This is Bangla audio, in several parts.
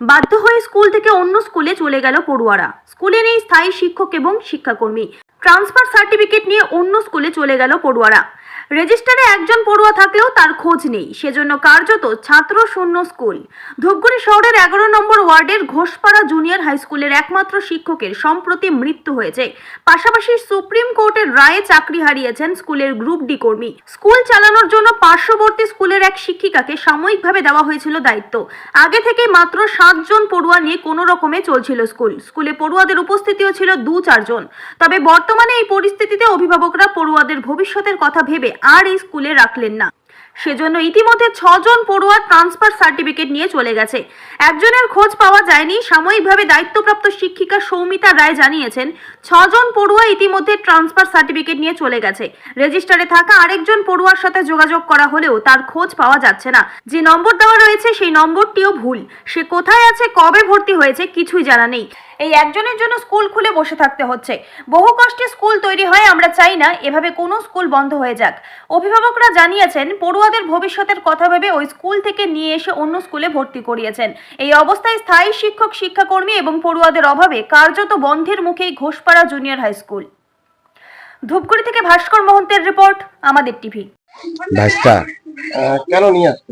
বাধ্য হয়ে স্কুল থেকে অন্য স্কুলে চলে গেল পড়ুয়ারা। স্কুলে নেই স্থায়ী শিক্ষক এবং শিক্ষাকর্মী। ট্রান্সফার সার্টিফিকেট নিয়ে অন্য স্কুলে চলে গেল পড়ুয়ারা। রেজিস্টারে একজন পড়ুয়া থাকলেও তার খোঁজ নেই। সেজন্য কার্যত ছাত্র শূন্য স্কুল। ধূপগুড়ি শহরের এগারো নম্বর ওয়ার্ডের ঘোষপাড়া জুনিয়র হাই স্কুলের একমাত্র শিক্ষকের সম্প্রতি মৃত্যু হয়েছে। পাশাপাশি সুপ্রিম কোর্টের রায়ে চাকরি হারিয়েছেন স্কুলের গ্রুপ ডি কর্মী। স্কুল চালানোর জন্য পার্শ্ববর্তী স্কুলের এক শিক্ষিকাকে সাময়িকভাবে দেওয়া হয়েছিল দায়িত্ব। আগে থেকে মাত্র সাতজন পড়ুয়া নিয়ে কোনো রকমে চলছিল স্কুল। স্কুলে পড়ুয়াদের উপস্থিতিও ছিল দু চারজন তবে বর্তমানে এই পরিস্থিতিতে অভিভাবকরা পড়ুয়াদের ভবিষ্যতের কথা ভেবে আর এই স্কুলে রাখলেন না। সেজন্য ইতিমধ্যে ছজন পড়ুয়ার ট্রান্সফার সার্টিফিকেট নিয়ে চলে গেছে। একজনের খোঁজ পাওয়া যায়নি। সাময়িকভাবে দায়িত্বপ্রাপ্ত শিক্ষিকা সৌমিতা রায় জানিয়েছেন, ছজন পড়ুয়া ইতিমধ্যে ট্রান্সফার সার্টিফিকেট নিয়ে চলে গেছে। রেজিস্টারে থাকা আরেকজন পড়ুয়ার সাথে যোগাযোগ করা হলেও তার খোঁজ পাওয়া যাচ্ছে না। যে নম্বর দেওয়া রয়েছে, সেই নম্বরটিও ভুল। সে কোথায় আছে, কবে ভর্তি হয়েছে, কিছুই জানা নেই। এই একজনের জন্য স্কুল খুলে বসে থাকতে হচ্ছে। বহু কষ্টে স্কুল তৈরি হয়, আমরা চাই না। এভাবে কোনো স্কুল বন্ধ হয়ে যাক। অভিভাবকরা জানিয়েছেন পড়ুয়াদের ভবিষ্যতের কথা ভেবে ওই স্কুল থেকে নিয়ে এসে অন্য স্কুলে ভর্তি করিয়েছেন। এই অবস্থায় স্থায়ী শিক্ষক শিক্ষাকর্মী এবং পড়ুয়াদের অভাবে কার্যত বন্ধের মুখেই Ghoshpara junior high school. Dhupguri থেকে ভাস্কর মহন্তের রিপোর্ট আমাদের টিভি। কেন নিয়ে আসতে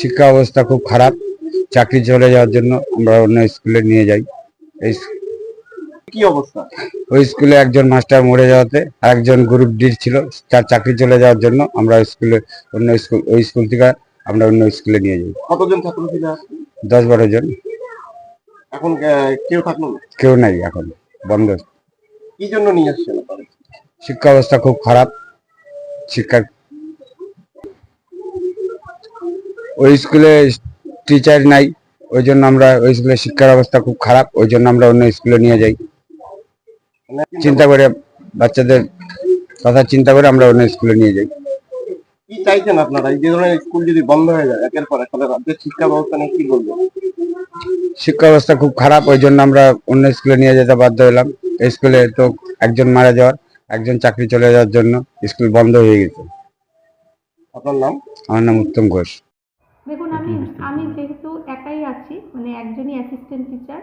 শিক্ষা অবস্থা খুব খারাপ। চাকরি চলে যাওয়ার জন্য আমরা অন্য স্কুলে নিয়ে যাই। এই কি অবস্থা? ওই স্কুলে একজন মাস্টার মরে যাওয়াতে আরেকজন গ্রুপ ডি ছিল তার চাকরি চলে যাওয়ার জন্য আমরা স্কুলে অন্য স্কুল ওই স্কুল থেকে আমরা অন্য স্কুলে নিয়ে যাই। কতজন ছাত্র ছিল দশ বারো জন। এখন কেউ থাকল কেউ নাই এখন বন্ধ। কি জন্য নিয়ে আসছেন শিক্ষা অবস্থা খুব খারাপ। শিক্ষা ওই স্কুলে টিচার নাই ওই জন্য আমরা ওই স্কুলে শিক্ষার অবস্থা খুব খারাপ ওই জন্য আমরা অন্য স্কুলে নিয়ে যাই। চিন্তা করে বাচ্চাদের কথা চিন্তা করে আমরা অন্য স্কুলে নিয়ে যাই। কি চাইছেন আপনারা? এই যে ধরনের স্কুল যদি বন্ধ হয়ে যায় একের পর এক তাহলে রাজ্যের শিক্ষা ব্যবস্থা নিয়ে কি বলবেন? শিক্ষা অবস্থা খুব খারাপ ওই জন্য আমরা অন্য স্কুলে নিয়ে যেতে বাধ্য হলাম। এই স্কুলে তো একজন মারা যাওয়ার একজন চাকরি চলে যাওয়ার জন্য স্কুল বন্ধ হয়ে গেছে। আপনার নাম? আমার নাম উত্তম ঘোষ। দেখুন আমি আমি যেহেতু একাই আছি মানে একজনই অ্যাসিস্ট্যান্ট টিচার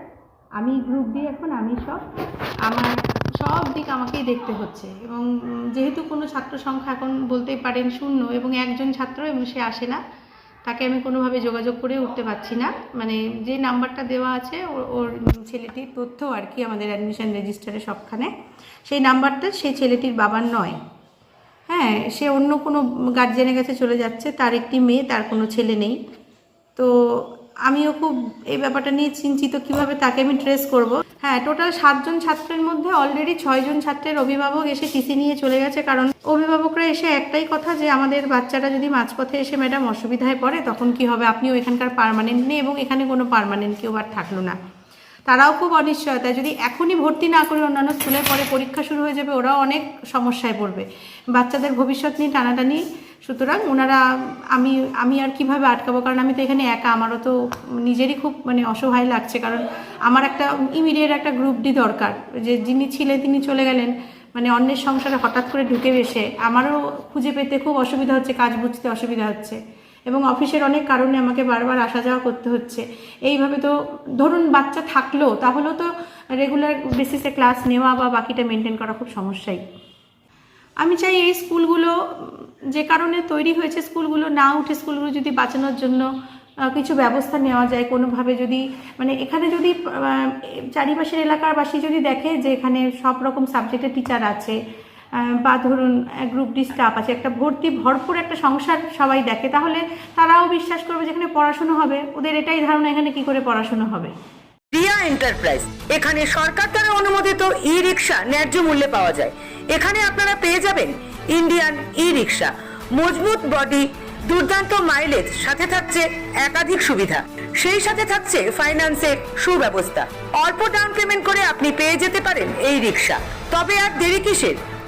আমি গ্রুপ দিয়ে এখন আমি সব আমার সব দিক আমাকেই দেখতে হচ্ছে এবং যেহেতু কোনো ছাত্র সংখ্যা এখন বলতেই পারেন শূন্য এবং একজন ছাত্র এবং সে আসে না, তাকে আমি কোনোভাবে যোগাযোগ করে উঠতে পারছি না। মানে যে নাম্বারটা দেওয়া আছে ওর ওর ছেলেটির তথ্য আর কি আমাদের অ্যাডমিশন রেজিস্টারে সবখানে, সেই নাম্বারটা সেই ছেলেটির বাবার নয়। হ্যাঁ সে অন্য কোনো গার্জেনের কাছে চলে যাচ্ছে, তার একটি মেয়ে, তার কোনো ছেলে নেই। তো আমিও খুব এই ব্যাপারটা নিয়ে চিন্তিত, কীভাবে তাকে আমি ট্রেস করব? হ্যাঁ টোটাল সাতজন ছাত্রের মধ্যে অলরেডি ছয়জন ছাত্রের অভিভাবক এসে টিসি নিয়ে চলে গেছে। কারণ অভিভাবকরা এসে একটাই কথা যে, আমাদের বাচ্চারা যদি মাঝপথে এসে ম্যাডাম অসুবিধায় পড়ে, তখন কি হবে? আপনিও এখানকার পারমানেন্ট নেই এবং এখানে কোনো পারমানেন্ট কেউ আর থাকল না। তারাও খুব অনিশ্চয়তা যদি এখনই ভর্তি না করে অন্যান্য স্কুলে পরে পরীক্ষা শুরু হয়ে যাবে, ওরাও অনেক সমস্যায় পড়বে। বাচ্চাদের ভবিষ্যৎ নিয়ে টানাটানি, সুতরাং ওনারা আমি আমি আর কীভাবে আটকাবো? কারণ আমি তো এখানে একা, আমারও তো নিজেরই খুব মানে অসহায় লাগছে। কারণ আমার একটা ইমিডিয়েট একটা গ্রুপ ডি দরকার। যে যিনি ছিলেন, তিনি চলে গেলেন মানে অন্যের সংসারে হঠাৎ করে ঢুকে এসে আমারও খুঁজে পেতে খুব অসুবিধা হচ্ছে, কাজ বুঝতে অসুবিধা হচ্ছে। এবং অফিসের অনেক কারণে আমাকে বারবার আসা যাওয়া করতে হচ্ছে। এইভাবে তো ধরুন বাচ্চা থাকল, তাহলেও তো রেগুলার বেসিসে ক্লাস নেওয়া বা বাকিটা মেনটেন করা খুব সমস্যাই। আমি চাই এই স্কুলগুলো, যে কারণে তৈরি হয়েছে স্কুলগুলো, না উঠে স্কুলগুলো যদি বাঁচানোর জন্য কিছু ব্যবস্থা নেওয়া যায় কোনোভাবে যদি মানে এখানে যদি চারিপাশের এলাকারবাসী যদি দেখে যে এখানে সব রকম সাবজেক্টের টিচার আছে বা ধরুন গ্রুপ ডি স্টাফ আছে, একটা ভর্তি ভরপুর একটা সংসার সবাই দেখে, তাহলে তারাও বিশ্বাস করবে যেখানে পড়াশুনো হবে। ওদের এটাই ধারণা এখানে কি করে পড়াশুনো হবে। রিয়া এন্টারপ্রাইজ, এখানে সরকার দ্বারা অনুমোদিত ই রিক্সা ন্যায্য মূল্যে পাওয়া যায়। এখানে আপনারা পেয়ে যাবেন ইন্ডিয়ান ই রিক্সা মজবুত বডি, দুর্দান্ত মাইলেজ, সাথে থাকছে একাধিক সুবিধা। সেই সাথে থাকছে ফাইন্যান্সের সুব্যবস্থা। অল্প ডাউন পেমেন্ট করে আপনি পেয়ে যেতে পারেন এই রিক্সা। তবে আর দেরি কিসের?